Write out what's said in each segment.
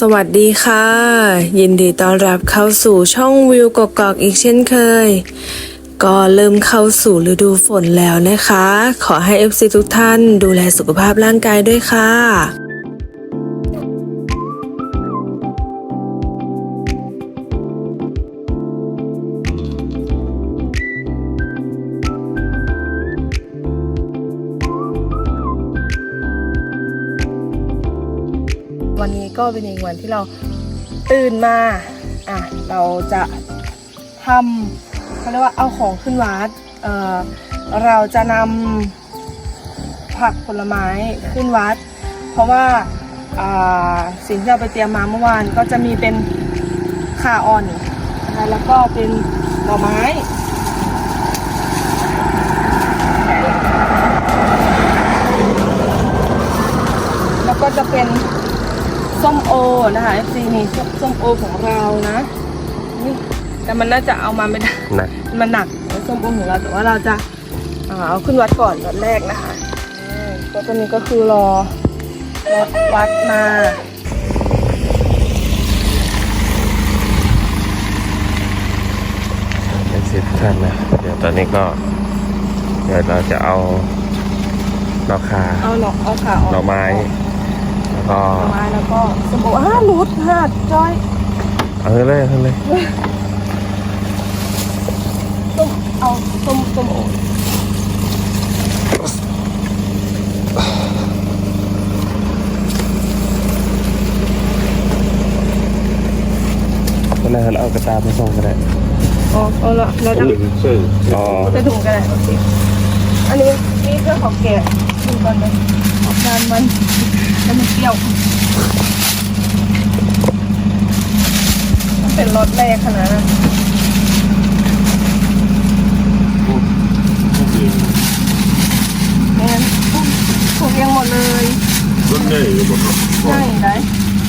สวัสดีค่ะ ยินดีต้อนรับเข้าสู่ช่องวิวกกอกอีกเช่นเคย ก็เริ่มเข้าสู่ฤดูฝนแล้วนะคะ ขอให้ FC ทุกท่านดูแลสุขภาพร่างกายด้วยค่ะ วันนี้ก็เป็นอีกวันที่เราตื่นมาอะเราจะทำเขาเรียกว่าเอาของขึ้นวัดเออเราจะนำผักผลไม้ขึ้นวัด เพราะว่าสิ่งที่เราไปเตรียมมาเมื่อวานก็จะมีเป็นข่าอ่อนนะคะแล้วก็เป็นหน่อไม้แล้วก็จะเป็น ส้มโอนะคะ FC นี่ส้มโอของเรานะนี่แต่มันน่าจะเอามาไม่ได้หนักมันหนักส้มโอของเราแต่ว่าเราจะอ่าเอาขึ้นวัดก่อนตอนแรกนะคะอืมก็ตอนนี้ก็คือรอรถวัดมาเป็นสิบท่านนะเดี๋ยวตอนนี้ก็ เดี๋ยวเราจะเอาดอกคาเอาหน่อเอาขาออกหน่อไม้ แล้วก็หน่อไม้แล้วก็ส้มโออ้าหลุดค่ะจอยเอาเลยเอาเลยส้มเอาส้มส้มโอก็น่าเราเอากระตาไปส่งก็ได้อ๋อเอาละเราจะอ๋อใส่ถุงกันเลยโอเคอันนี้นี่เครื่องของแกะดูก่อนเลย นานมันแล้วมันเปรี้ยว มันเป็นรสแรกขนาดนั้นงั้นถูกเองหมดเลยต้นใหญ่หมดครับใช่ได้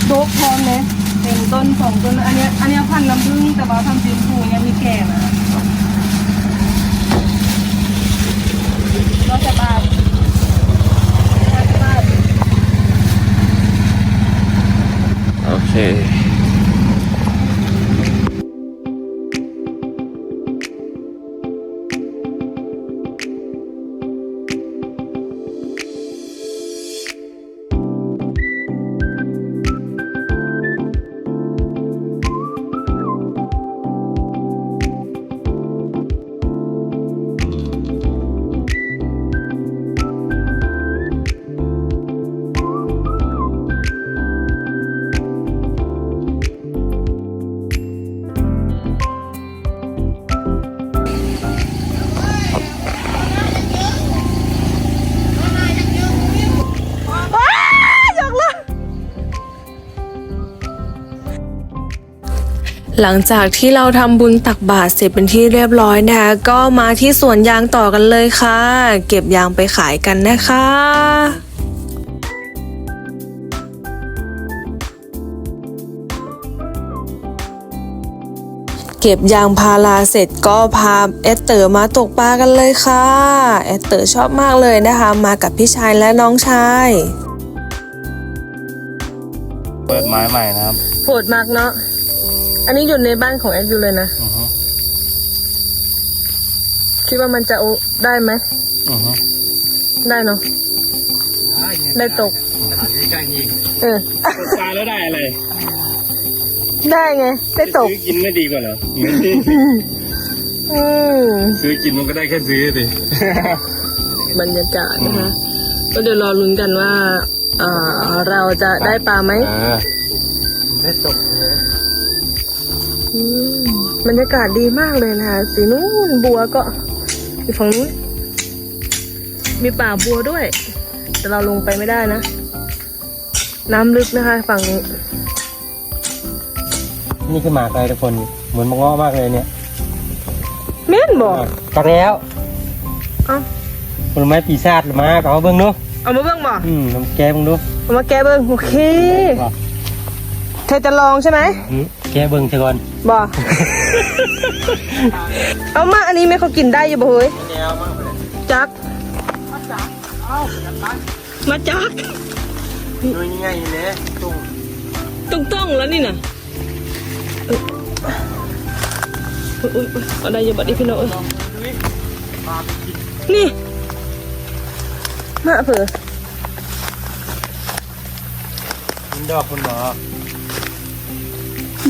โดกพร้อมเลยเป็นต้นสองต้นอันเนี้ยอันเนี้ยพันธุ์น้ำผึ้งแต่ว่าพันธุ์สีชมพูยัง หลังจากที่เราทำบุญตักบาตรเสร็จเป็นที่เรียบร้อยนะคะก็มาที่สวนยางต่อกันเลยค่ะ เก็บยางไปขายกันนะคะเก็บยางพาราเสร็จก็พาแอดเตอร์มาตกปลากันเลยค่ะแอดเตอร์ชอบมากเลยนะคะ มากับพี่ชายและน้องชาย เปิดไม้ใหม่นะครับโหดมากเนาะ อันนี้อยู่ในบ้านของแอดอยู่เลยนะ อือฮึคิดว่ามันจะโอได้ไหม อือฮึได้เนาะ ได้ตกเออปลาแล้วได้อะไรได้ไง ได้ตก ซื้อกินไม่ดีกว่าเหรอ อืมซื้อกินมันก็ได้แค่ซื้อสิ บรรยากาศนะคะ ก็เดี๋ยวรอลุ้นกันว่าเอ่อเราจะได้ปลาไหมเออได้ตกเลยอืม บรรยากาศดีมากเลยนะคะสีนู้นบัวก็อยู่ฝั่งนู้นมีป่าบัวด้วย แต่เราลงไปไม่ได้นะ น้ำลึกนะคะ ฝั่งนี้ นี่คือหมาไกลทุกคนเหมือนมะง้อมากเลยเนี่ยแม่นบอกตักแล้วเอ้าผลไม้ปีศาจมาก็เอาเบิ้งดูเอามาเบิ่งบ่อืมน้ำแกเบิ้งดูเอามาแกะเบิ่งโอเค เธอจะลองใช่ไหมอืม แกเบิ้งซะก่อนบ่ เอามาอันนี้แม่เขากินได้อยู่บ่เฮ้ยจักมาจักดูยังไงเลยตุ้งต้องต้องแล้วนี่น่ะเอออุ้ยอุ้ยเอาได้อยังบัดนี้พี่น้องเอ้ยนี่ มาเผื่อมันดอกคุณหมอ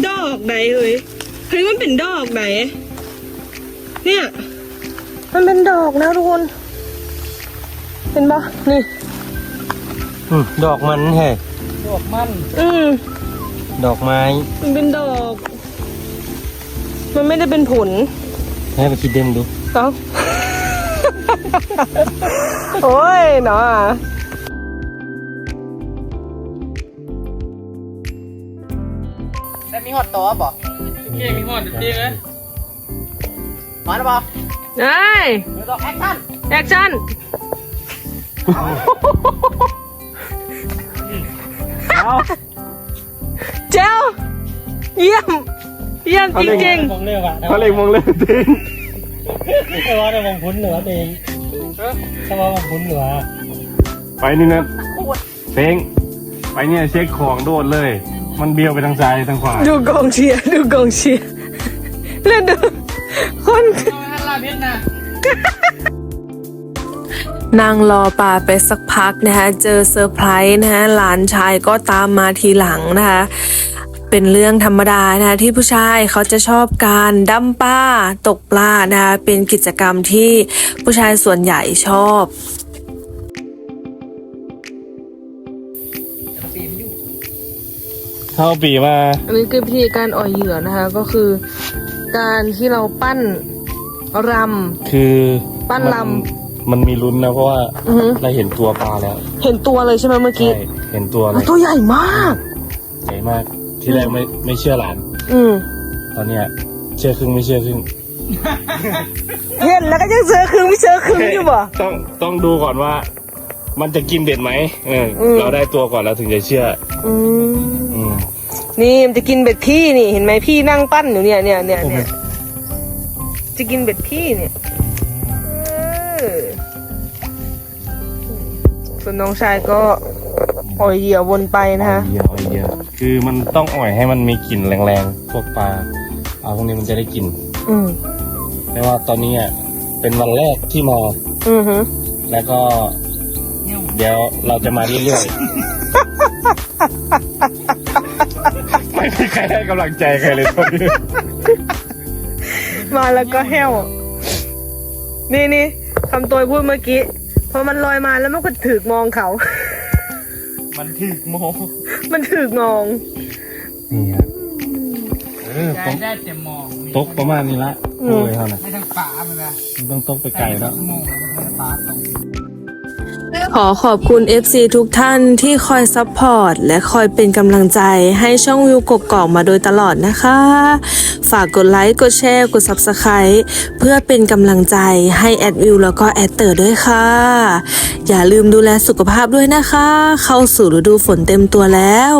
ดอกไหนเอ้ยเฮ้ยมันเป็นดอกไหนเนี่ย มันเป็นดอกนะทุกคน เห็นปะนี่อืมดอกมันแฮ่อืมดอกไม้ มันเป็นดอก มันไม่ได้เป็นผล ให้ไปคิดเด่นดู เอ้า โอ้ยเนาะ อดตัวบ่เก่งหอดจริงเลยมาแล้วบ่ไอ้เดี๋ยวต้องแอคชั่นแอคชั่นเจ้าเยี่ยม เยี่ยมจริงมองเรื่องอะเขาเลยมองเลยทิ้งแต่ว่าได้มองพุ้นเหนือเองถ้าว่ามองพุ้นเหนือไปนี่นะเต็งไปเนี่ยเช็คของโดดเลย มันเบี้ยวไปทางซ้ายทางขวาดูกองเชียร์ดูกองเชียร์แล้วดูคนนั่งรอป่าไปสักพักนะคะเจอเซอร์ไพรส์นะคะหลานชายก็ตามมาทีหลังนะคะเป็นเรื่องธรรมดานะคะที่ผู้ชายเขาจะชอบการดั้มป้าตกปลานะเป็นกิจกรรมที่ผู้ชายส่วนใหญ่ชอบ เข้าปีมา อันนี้คือพิธีการอ่อยเหยื่อนะคะ ก็คือการที่เราปั้นรคือปั้นลมันมันมีลุ้นนะเพราะว่าำอือหือเราเห็นตัวปลาแล้วเห็นตัวเลยใช่ไหมเมื่อกี้ใช่ เห็นตัวเลมันยตัวใหญ่มาก ใหญ่มาก ที่แรกไม่ไม่เชื่อหลาน อืมตอนเนี้ยเชื่อครึ่งไม่เชื่อครึ่งเห็นแล้วก็ยังเจอคืนไม่เจอคืนอยู่บ่ต้องต้องดูก่อนว่า มันจะกินเบ็ดไหมเอออม เราได้ตัวก่อนเราถึงจะเชื่ออืมอืมนี่มันจะกินเบ็ดพี่นี่เห็นไหมพี่นั่งปั้นอยู่เนี่ยเนี่ยเนี่ยเนี่ยจะกินเบ็ดพี่เนี่ยเออส่วนน้องชายก็อ่อยเหยื่อวนไปนะคะเอาเยอะเอาเยอะคือมันต้องอ่อยให้มันมีกลิ่นแรงๆพวกปลาปลาพวกนี้มันจะได้กลิ่นอืมแต่ว่าตอนนี้อะเป็นวันแรกที่มา อือหือแล้วก็ เดี๋ยวเราจะมาเรื่อยๆ ไม่มีใครให้กำลังใจใครเลยตอนนี้มาแล้วก็แห้ว นี่นี่คำตัวพูดเมื่อกี้ พอมันลอยมาแล้วมันก็ถือกมองเขา มันถึกโมมันถือกมอง นี่ครับเออตกได้เต็มมองตกประมาณนี้ละอืมโอ้ยเท่านั้นไม่ทั้งป่ามันนะมันต้องตกไปไกลแล้ว ชั่วโมงมันจะป่าตรง ขอขอบคุณ FC ทุกท่านที่คอยซัพพอร์ตและคอยเป็นกำลังใจให้ช่องวิวกกอกมาโดยตลอดนะคะ ฝากกดไลค์ กดแชร์ กด Subscribe เพื่อเป็นกำลังใจให้แอดวิวแล้วก็แอดเตอร์ด้วยค่ะ อย่าลืมดูแลสุขภาพด้วยนะคะ เข้าสู่ฤดูฝนเต็มตัวแล้ว